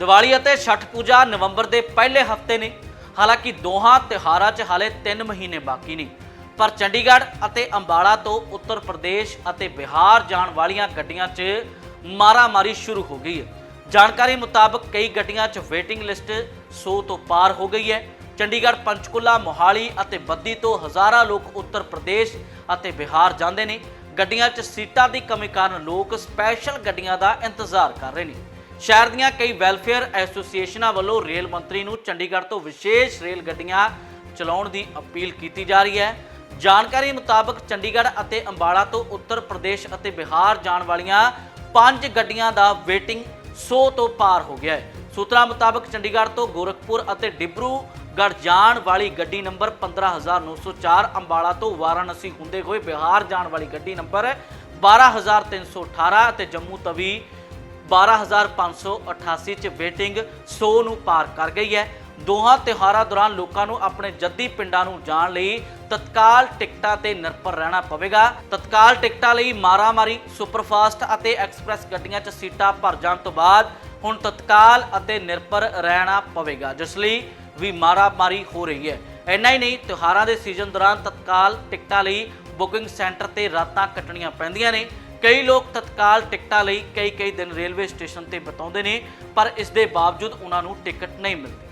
ਦੀਵਾਲੀ ਅਤੇ ਛਠ ਪੂਜਾ ਨਵੰਬਰ ਦੇ ਪਹਿਲੇ ਹਫ਼ਤੇ ਨੇ। ਹਾਲਾਂਕਿ ਦੋਹਾਂ ਤਿਉਹਾਰਾਂ 'ਚ ਹਾਲੇ 3 ਮਹੀਨੇ ਬਾਕੀ ਨੇ। ਪਰ ਚੰਡੀਗੜ੍ਹ ਅਤੇ ਅੰਬਾਲਾ ਤੋਂ ਉੱਤਰ ਪ੍ਰਦੇਸ਼ ਅਤੇ ਬਿਹਾਰ ਜਾਣ ਵਾਲੀਆਂ ਗੱਡੀਆਂ 'ਚ ਮਾਰਾਮਾਰੀ ਸ਼ੁਰੂ ਹੋ ਗਈ ਹੈ। ਜਾਣਕਾਰੀ ਮੁਤਾਬਕ ਕਈ ਗੱਡੀਆਂ 'ਚ ਵੇਟਿੰਗ ਲਿਸਟ 100 ਤੋਂ ਪਾਰ ਹੋ ਗਈ ਹੈ। ਚੰਡੀਗੜ੍ਹ, ਪੰਚਕੁਲਾ, ਮੋਹਾਲੀ ਅਤੇ ਬੱਦੀ ਤੋਂ ਹਜ਼ਾਰਾਂ ਲੋਕ ਉੱਤਰ ਪ੍ਰਦੇਸ਼ ਅਤੇ ਬਿਹਾਰ ਜਾਂਦੇ ਨੇ। ਗੱਡੀਆਂ 'ਚ ਸੀਟਾਂ ਦੀ ਕਮੀ ਕਾਰਨ ਲੋਕ ਸਪੈਸ਼ਲ ਗੱਡੀਆਂ ਦਾ ਇੰਤਜ਼ਾਰ ਕਰ ਰਹੇ ਨੇ। ਸ਼ਹਿਰ ਦੀਆਂ ਕਈ ਵੈਲਫੇਅਰ ਐਸੋਸੀਏਸ਼ਨਾਂ ਵੱਲੋਂ ਰੇਲ ਮੰਤਰੀ ਨੂੰ ਚੰਡੀਗੜ੍ਹ ਤੋਂ ਵਿਸ਼ੇਸ਼ ਰੇਲ ਗੱਡੀਆਂ ਚਲਾਉਣ ਦੀ ਅਪੀਲ ਕੀਤੀ ਜਾ ਰਹੀ ਹੈ। ਜਾਣਕਾਰੀ ਮੁਤਾਬਕ ਚੰਡੀਗੜ੍ਹ ਅਤੇ ਅੰਬਾਲਾ ਤੋਂ ਉੱਤਰ ਪ੍ਰਦੇਸ਼ ਅਤੇ ਬਿਹਾਰ ਜਾਣ ਵਾਲੀਆਂ ਪੰਜ ਗੱਡੀਆਂ ਦਾ ਵੇਟਿੰਗ 100 ਤੋਂ ਪਾਰ ਹੋ ਗਿਆ ਹੈ। ਸੂਤਰਾਂ ਮੁਤਾਬਕ ਚੰਡੀਗੜ੍ਹ ਤੋਂ ਗੋਰਖਪੁਰ ਅਤੇ ਡਿਬਰੂਗੜ੍ਹ ਜਾਣ ਵਾਲੀ ਗੱਡੀ ਨੰਬਰ 15904 ਅੰਬਾਲਾ ਤੋਂ ਵਾਰਾਣਸੀ ਹੁੰਦੇ ਹੋਏ ਬਿਹਾਰ ਜਾਣ ਵਾਲੀ ਗੱਡੀ ਨੰਬਰ 12318 ਅਤੇ ਜੰਮੂ ਤਵੀ 12588 ਚ ਵੇਟਿੰਗ 100 ਨੂੰ ਪਾਰ ਕਰ ਗਈ ਹੈ। ਦੋਹਾਂ ਤਿਉਹਾਰਾਂ ਦੌਰਾਨ ਲੋਕਾਂ ਨੂੰ ਆਪਣੇ ਜੱਦੀ ਪਿੰਡਾਂ ਨੂੰ ਜਾਣ ਲਈ ਤਤਕਾਲ ਟਿਕਟਾਂ ਤੇ ਨਿਰਭਰ ਰਹਿਣਾ ਪਵੇਗਾ। ਤਤਕਾਲ ਟਿਕਟਾਂ ਲਈ ਮਾਰਾਮਾਰੀ, ਸੁਪਰਫਾਸਟ ਅਤੇ ਐਕਸਪ੍ਰੈਸ ਗੱਡੀਆਂ 'ਚ ਸੀਟਾਂ ਭਰ ਜਾਣ ਤੋਂ ਬਾਅਦ ਹੁਣ ਤਤਕਾਲ ਅਤੇ ਨਿਰਭਰ ਰਹਿਣਾ ਪਵੇਗਾ, ਜਿਸ ਲਈ ਵੀ ਮਾਰਾਮਾਰੀ ਹੋ ਰਹੀ ਹੈ। ਇੰਨਾ ਹੀ ਨਹੀਂ, ਤਿਉਹਾਰਾਂ ਦੇ ਸੀਜ਼ਨ ਦੌਰਾਨ ਤਤਕਾਲ ਟਿਕਟਾਂ ਲਈ ਬੁਕਿੰਗ ਸੈਂਟਰ ਤੇ ਰਾਤਾਂ ਕੱਟਣੀਆਂ ਪੈਂਦੀਆਂ ਨੇ। ਕਈ ਲੋਕ ਤਤਕਾਲ ਟਿਕਟਾਂ ਲਈ ਕਈ ਕਈ ਦਿਨ ਰੇਲਵੇ ਸਟੇਸ਼ਨ ਤੇ ਬਿਤਾਉਂਦੇ ਨੇ, ਪਰ ਇਸ ਦੇ ਬਾਵਜੂਦ ਉਹਨਾਂ ਨੂੰ ਟਿਕਟ ਨਹੀਂ ਮਿਲਦੀ।